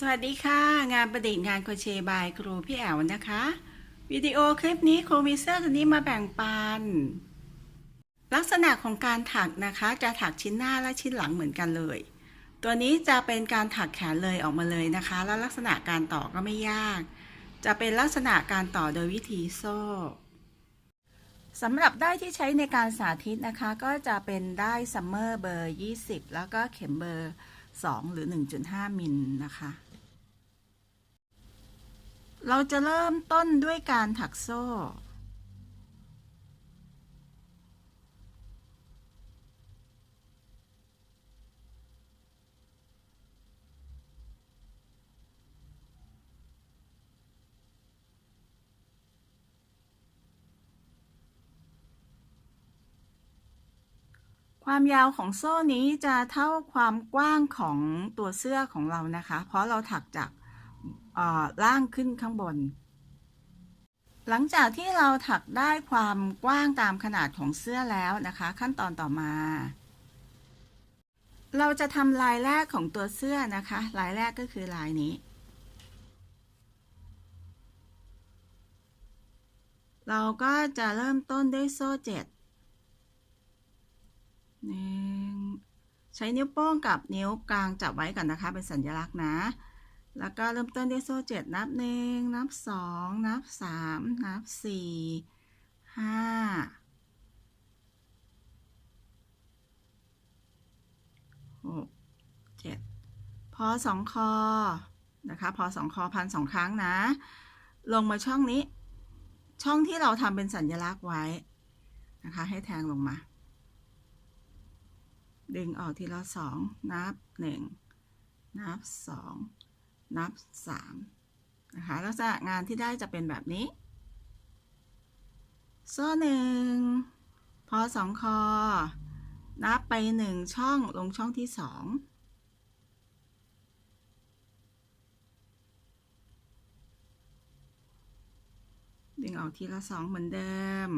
สวัสดีค่ะ งานประดิษฐ์งานโคเชบายครูพี่แอ๋วนะคะ วิดีโอคลิปนี้ครูมีเสื้อตัวนี้มาแบ่งปัน ลักษณะของการถักนะคะ จะถักชิ้นหน้าและชิ้นหลังเหมือนกันเลย ตัวนี้จะเป็นการถักแขนเลยออกมาเลยนะคะ แล้วลักษณะการต่อก็ไม่ยาก จะเป็นลักษณะการต่อโดยวิธีโซ่สำหรับได้ที่ใช้ในการสาธิตนะคะ ก็จะเป็นได้ซัมเมอร์เบอร์ 20 แล้วก็เข็มเบอร์ 2 หรือ 1.5 มิลนะคะ เราจะเริ่มต้นด้วยการถักโซ่ ความยาวของโซ่นี้จะเท่าความกว้างของตัวเสื้อของเรานะคะ เพราะเราถักจาก ล่างขึ้นข้างบน หลังจากที่เราถักได้ความกว้างตามขนาดของเสื้อแล้วนะคะ ขั้นตอนต่อมา เราจะทำลายแรกของตัวเสื้อนะคะ ลายแรกก็คือลายนี้ เราก็จะเริ่มต้นด้วยโซ่เจ็ดหนึ่งใช้นิ้วโป้งกับนิ้วกลางจับไว้ก่อนนะคะ เป็นสัญลักษณ์นะ แล้วก็เริ่มต้นด้วยโซ่เจ็ดนับหนึ่งนับสองนับสามนับสี่ห้าหกเจ็ดพอสองคอนะคะพอสองคอพันสองครั้งนะ ลงมาช่องนี้ ช่องที่เราทำเป็นสัญลักษณ์ไว้นะคะ ให้แทงลงมา ดึงออกทีละสองนับหนึ่งนับสอง นับสามนะคะลักษณะงานที่ได้จะเป็นแบบนี้โซ่หนึ่งพอสองคอ นับไปหนึ่งช่องลงช่องที่สองดึงออกทีละสองเหมือนเดิม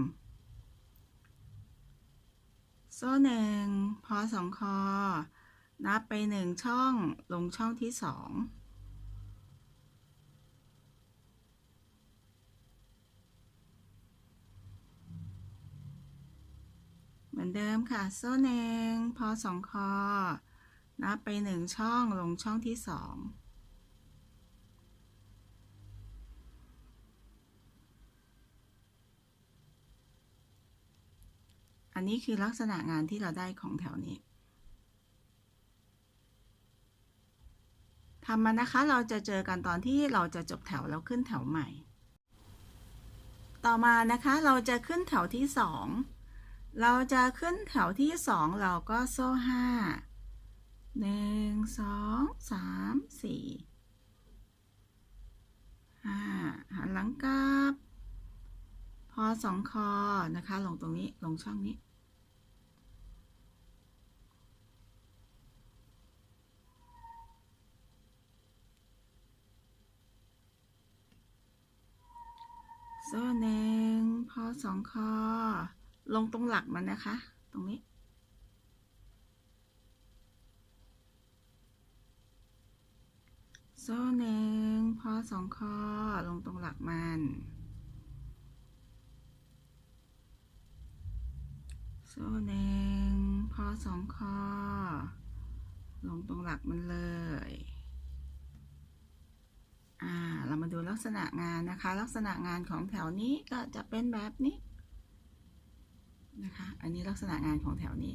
โซ่หนึ่งพอสองคอ นับไปหนึ่งช่องลงช่องที่สอง มือนเดิมค่ะ โซ่หนึ่งพอสองคอ นับไปหนึ่งช่องลงช่องที่สองอันนี้คือลักษณะงานที่เราได้ของแถวนี้ทำมานะคะ เราจะเจอกันตอนที่เราจะจบแถวแล้วขึ้นแถวใหม่ ต่อมานะคะ เราจะขึ้นแถวที่สอง เราจะขึ้นแถวที่สองเราก็โซ่ห้าหนึ่งสองสามสี่ห้าหันหลังกลับ พอสองคอนะคะ ลงตรงนี้ลงช่องนี้ โซ่หนึ่งพอสองคอ ลงตรงหลักมันนะคะ ตรงนี้ โซ่หนึ่งพอสองคอลงตรงหลักมัน โซ่หนึ่งพอสองคอลงตรงหลักมันเลยอ่าเรามาดูลักษณะงานนะคะ ลักษณะงานของแถวนี้ก็จะเป็นแบบนี้ นะคะ อันนี้ลักษณะงานของแถวนี้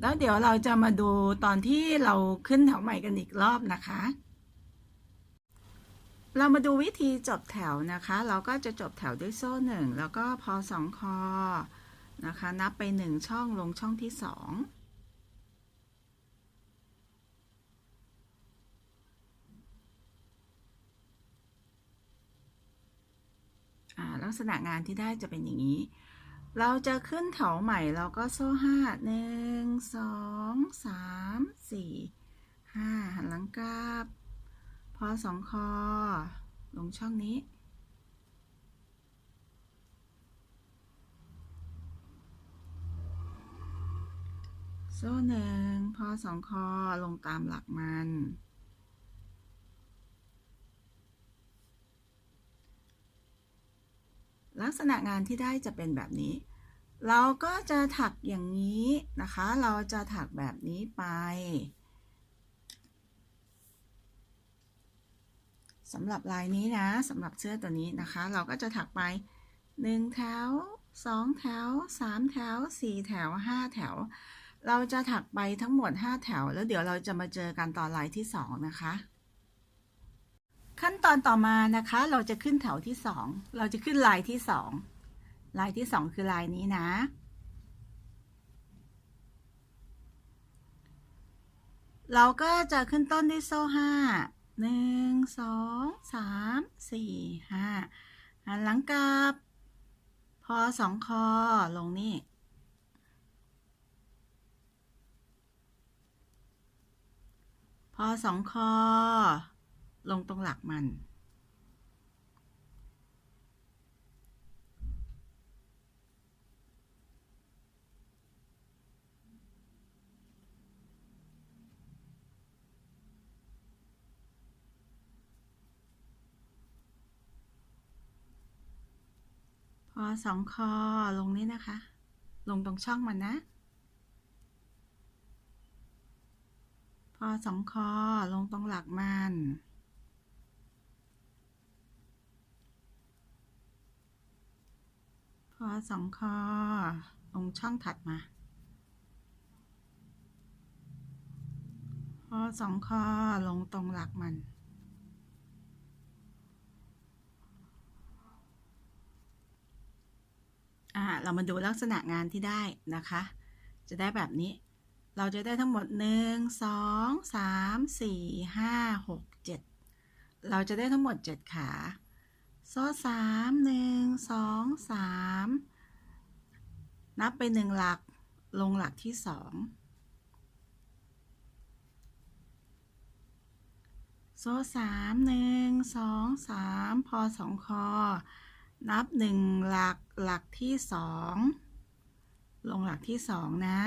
แล้วเดี๋ยวเราจะมาดูตอนที่เราขึ้นแถวใหม่กันอีกรอบนะคะ เรามาดูวิธีจบแถวนะคะ เราก็จะจบแถวด้วยโซ่หนึ่งแล้วก็พอสองคอนะคะ นับไปหนึ่งช่องลงช่องที่สองลักษณะงานที่ได้จะเป็นอย่างนี้ เราจะขึ้นแถวใหม่เราก็โซ่ห้าหนึ่งสองสามสี่ห้าหันหลังกลับ พอสองคอ ลงช่องนี้ โซ่หนึ่งพอสองคอลงตามหลักมัน ลักษณะงานที่ได้จะเป็นแบบนี้ เราก็จะถักอย่างนี้นะคะ เราจะถักแบบนี้ไปสำหรับลายนี้นะสำหรับเสื้อตัวนี้นะคะ เราก็จะถักไป1แถว2แถว3แถว4แถว5แถว เราจะถักไปทั้งหมด 5 แถว แล้วเดี๋ยวเราจะมาเจอกันตอนลายที่ 2 นะคะ ขั้นตอนต่อมานะคะ เราจะขึ้นแถวที่2เราจะขึ้นลายที่2ลายที่2คือลายนี้นะ เราก็จะขึ้นต้นด้วยโซ่ห้าหนึ่งสองสามสี่ห้าหันหลังกลับ พอสองคอลงนี่พอสองคอ ลงตรงหลักมัน พอสองคอลงนี่นะคะ ลงตรงช่องมันนะพอสองคอลงตรงหลักมัน พอสองคอลงช่องถัดมาพอสองคอลงตรงหลักมัน อ่า เรามาดูลักษณะงานที่ได้นะคะ จะได้แบบนี้ เราจะได้ทั้งหมด1 2 3 4 5 6 7เราจะได้ทั้งหมด7ขา โซ่สามหนึ่งสองสามนับไปหนึ่งหลักลงหลักที่สองโซ่สามหนึ่งสองสามพอสองคอ นับหนึ่งหลักหลักที่สองลงหลักที่สองนะ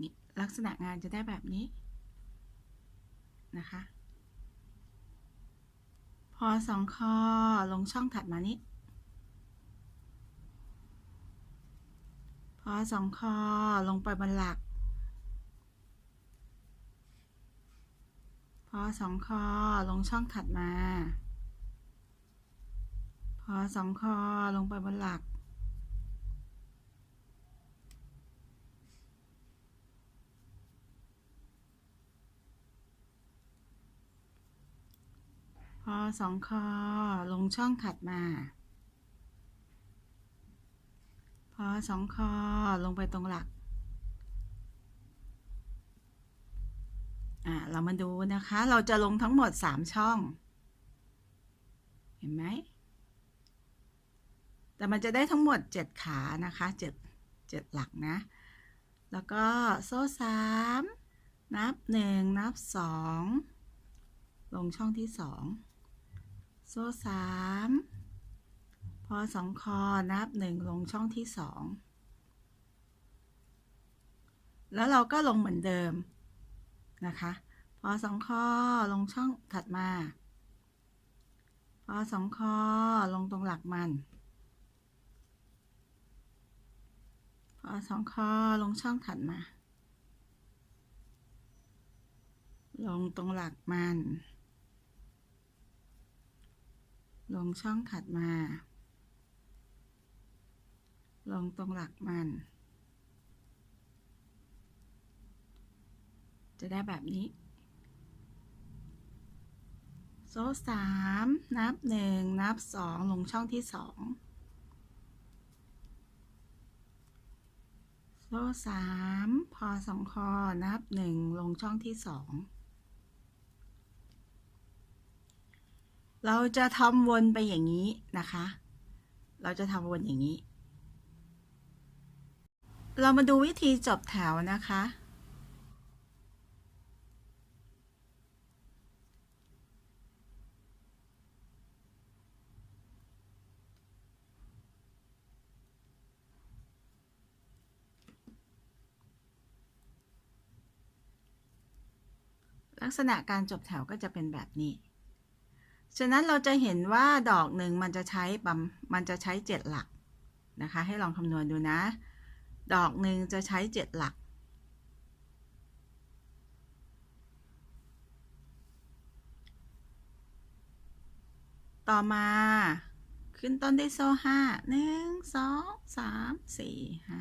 นี่ลักษณะงานจะได้แบบนี้นะคะ พอสองคอลงช่องถัดมานี้ พอสองคอลงไปบนหลัก พอสองคอลงช่องถัดมา พอสองคอลงไปบนหลัก อสองคอ ลงช่องถัดมา พอสองคอ ลงไปตรงหลัก อ่าเรามาดูนะคะ เราจะลงทั้งหมด3ช่อง เห็นไหม แต่มันจะได้ทั้งหมด7ขานะคะ7 7หลักนะ แล้วก็โซ่3นับ1นับ2ลงช่องที่2 โซ่3พอ2คอนับ1ลงช่องที่2แล้วเราก็ลงเหมือนเดิมนะคะ พอ2คอลงช่องถัดมา พอ2คอลงตรงหลักมัน พอสองคอลงช่องถัดมา ลงตรงหลักมัน ลงช่องถัดมา ลงตรงหลักมัน จะได้แบบนี้ โซ่สามนับหนึ่งนับสองลงช่องที่สองโซ่สามพอสองคอนับหนึ่งลงช่องที่สอง เราจะทำวนไปอย่างนี้นะคะ เราจะทำวนอย่างนี้ เรามาดูวิธีจบแถวนะคะ ลักษณะการจบแถวก็จะเป็นแบบนี้ ฉะนั้นเราจะเห็นว่าดอกหนึ่งมันจะใช้ประมมันจะใช้เจ็ดหลักนะคะ ให้ลองคำนวณดูนะ ดอกหนึ่งจะใช้เจ็ดหลัก ต่อมาขึ้นต้นด้วยโซ่ห้าหนึ่งสองสามสี่ห้า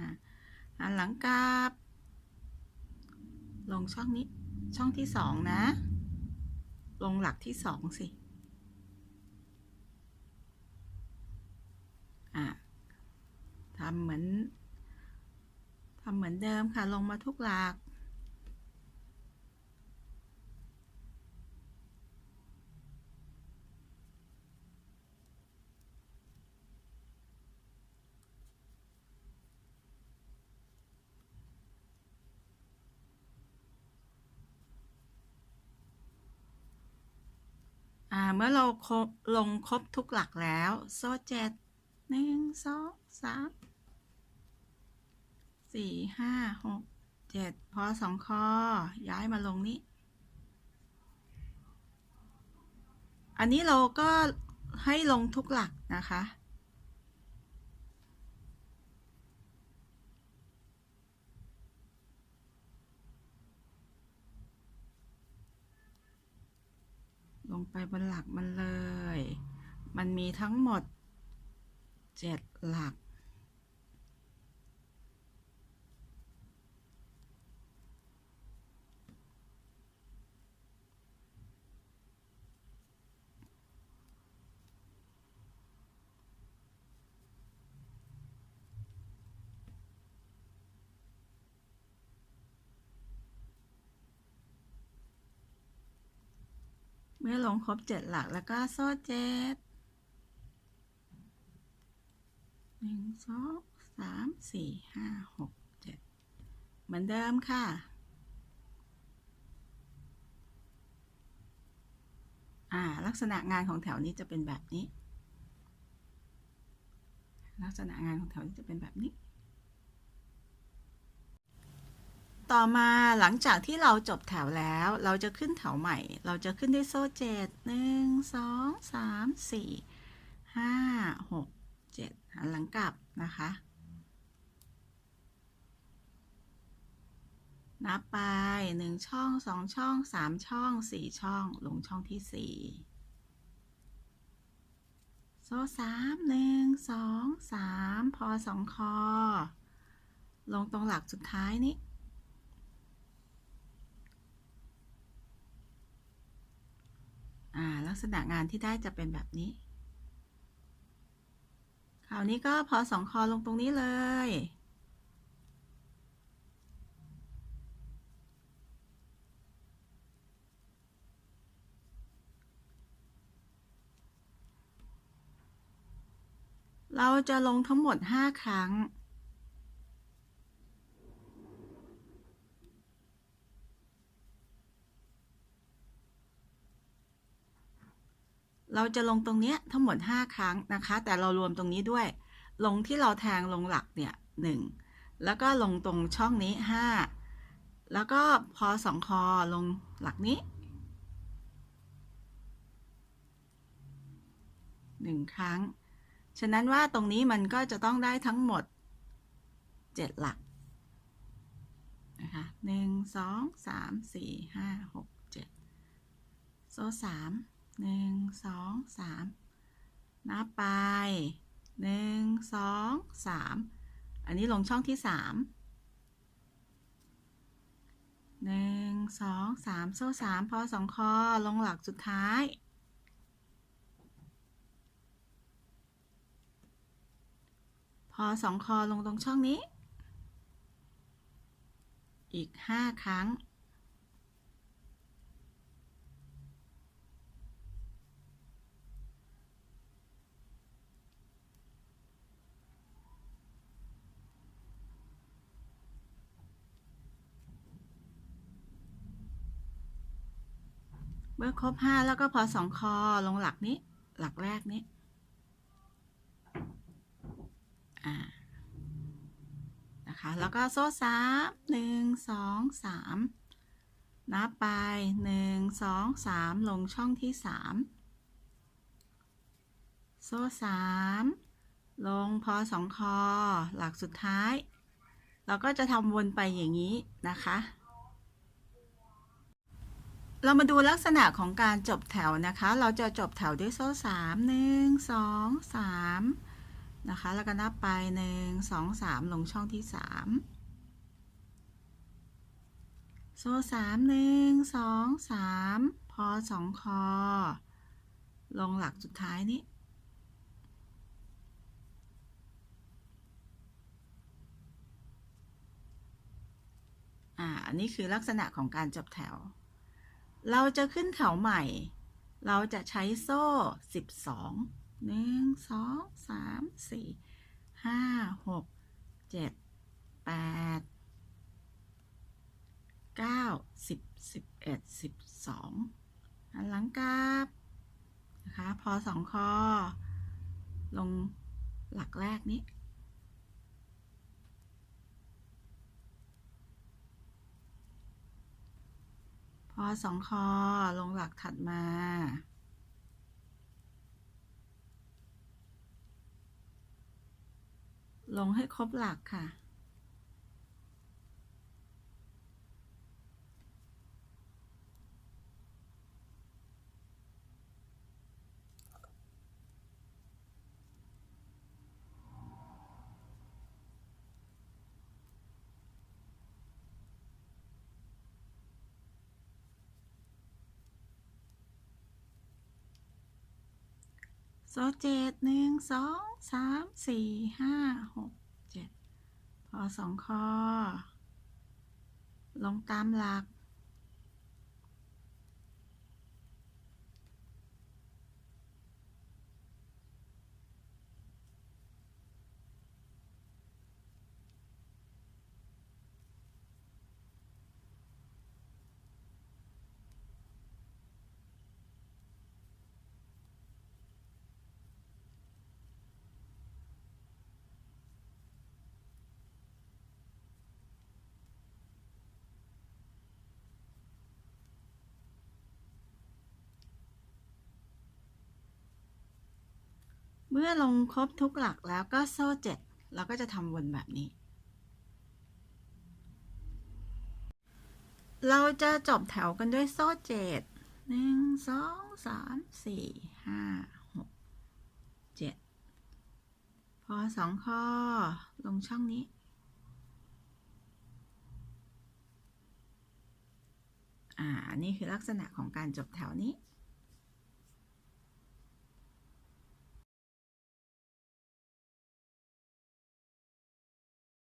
หันหลังกลับ ลงช่องนี้ช่องที่สองนะ ลงหลักที่สองสิ อะทำเหมือนทำเหมือนเดิมค่ะ ลงมาทุกหลักอ่าเมื่อเราลงครบทุกหลักแล้ว โซ่เจ็ด หนึ่งสองสามสี่ห้าหกเจ็ดพอสองคอย้ายมาลงนี้ อันนี้เราก็ให้ลงทุกหลักนะคะ ลงไปบนหลักมันเลย มันมีทั้งหมด เจ็ดหลัก เมื่อลงครบเจ็ดหลักแล้วก็โซ่เจ็ด หนึ่งสองสามสี่ห้าหกเจ็ดเหมือนเดิมค่ะ อ่า ลักษณะงานของแถวนี้จะเป็นแบบนี้ ลักษณะงานของแถวนี้จะเป็นแบบนี้ ต่อมาหลังจากที่เราจบแถวแล้ว เราจะขึ้นแถวใหม่ เราจะขึ้นด้วยโซ่เจ็ดหนึ่งสองสามสี่ห้าหก หันหลังกลับนะคะ นับไปหนึ่งช่องสองช่องสามช่องสี่ช่องลงช่องที่สี่โซ่สามหนึ่งสองสามพอสองคอ ลงตรงหลักสุดท้ายนี้ลักษณะงานที่ได้จะเป็นแบบนี้ คราวนี้ก็พอสองคอลงตรงนี้เลย เราจะลงทั้งหมด 5 ครั้ง เราจะลงตรงนี้ทั้งหมด 5 ครั้งนะคะ แต่เรารวมตรงนี้ด้วย ลงที่เราแทงลงหลักเนี่ย1แล้วก็ลงตรงช่องนี้ 5 แล้วก็พอสองคอลงหลักนี้ 1 ครั้ง ฉะนั้นว่าตรงนี้มันก็จะต้องได้ทั้งหมด 7 หลักนะคะหนึ่งสองสามสี่ห้าหกเจ็ดโซ่สาม หนึ่งสองสามนับไปหนึ่งสองสามอันนี้ลงช่องที่สามหนึ่งสองสามโซ่สามพอสองคอลงหลักสุดท้ายพอสองคอลงตรงช่องนี้ อีกห้าครั้ง เมื่อครบห้าแล้วก็พอสองคอลงหลักนี้ หลักแรกนี้อ่านะคะแล้วก็โซ่สามหนึ่งสองสามนับไปหนึ่งสองสามลงช่องที่สามโซ่สามลงพอสองคอหลักสุดท้าย เราก็จะทำวนไปอย่างนี้นะคะ เรามาดูลักษณะของการจบแถวนะคะ เราจะจบแถวด้วยโซ่สามหนึ่งสองสามนะคะ แล้วก็นับไปหนึ่งสองสามลงช่องที่สามโซ่สามหนึ่งสองสามพอสองคอ ลงหลักสุดท้ายนี้ อ่า อันนี้คือลักษณะของการจบแถว เราจะขึ้นแถวใหม่ เราจะใช้โซ่ 12 1 2 3 4 5 6 7 8 9 10 11 12อันหลังกราบนะคะพอสองคอ ลงหลักแรกนี้ อสองคอลงหลักถัดมา ลงให้ครบหลักค่ะ โซ่เจ็ดหนึ่งสองสามสี่ห้าหกเจ็ดพอสองคอ ลงตามหลัก มื่อลงครบทุกหลักแล้วก็โซ่เจ็ดเราก็จะทำวนแบบนี้ เราจะจบแถวกันด้วยโซ่เจ็ดหนึ่งสองสามสี่ห้าหกเจ็ดพอสองข้อ ลงช่องนี้อ่านี่คือลักษณะของการจบแถวนี้